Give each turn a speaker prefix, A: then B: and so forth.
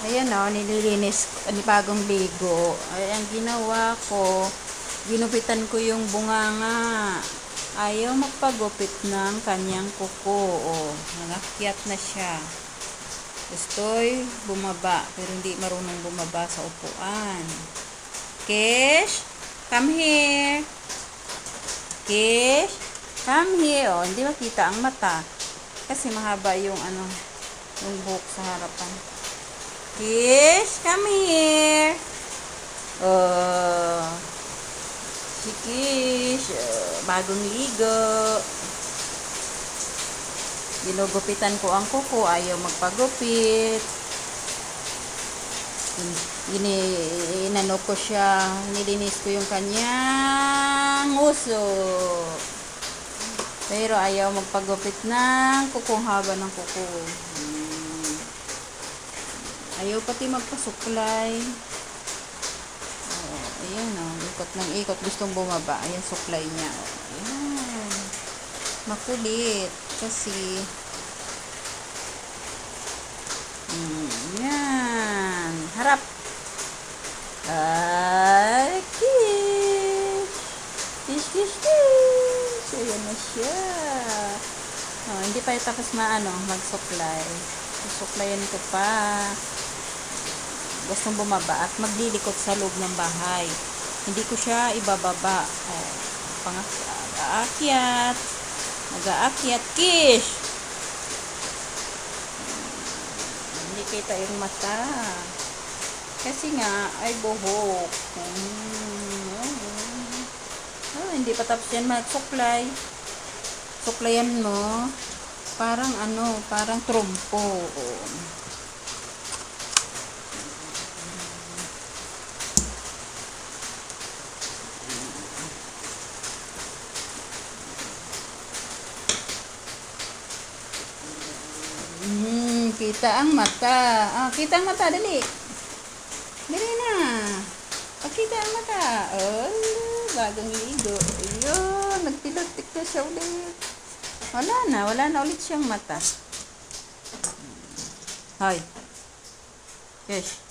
A: Ayan o, nililinis, ani bagong bigo. Ay, ang ginawa ko, ginupitan ko yung bunganga. Ayaw magpagupit ng kanyang kuko. O, nangakyat na siya. Gusto'y bumaba, pero hindi marunong bumaba sa upuan. Kish, come here. Kish, come here. O, hindi makita ang mata. Kasi mahaba yung ano, yung buhok sa harapan. Kish, come here. Oh, si Kish, oh, bagong ligo. Ginugupitan ko ang kuko, ayaw magpagupit. Gini, inano ko siya, nilinis ko yung kanyang uso. Pero ayaw magpagupit ng kukong haba ng kuko. Hmm. Ayaw pati magpasuklay. Oh, ayan o. ikot ng ikot. Gustong bumaba. Ayan, suklay niya. Oh, ayan. Makulit. Kasi, mm, yan. Harap. Ay, kiss. Kiss, kiss, kiss. Ayan na siya. Oh, hindi pa tapos maano, mag-supply. Susuklayan ko pa gustong bumaba at maglilikot sa loob ng bahay. Hindi ko siya ibababa. Oh, pang-aakyat. Nag-aakyat. Kish! Hindi kita yung mata. Kasi nga, ay buhok. Hmm. Oh, hindi pa tapos yan mag-suklay. Suklayan mo. Parang ano, parang trumpo. Oh. Hmm, kita ang mata. Ah, kita ang mata, dali. Dali na. Pakita ang mata. Oh, bagong ligo. Ayun, nagpilotik na siya ulit. Wala na, wala na ulit siyang mata. Hoy. Yes.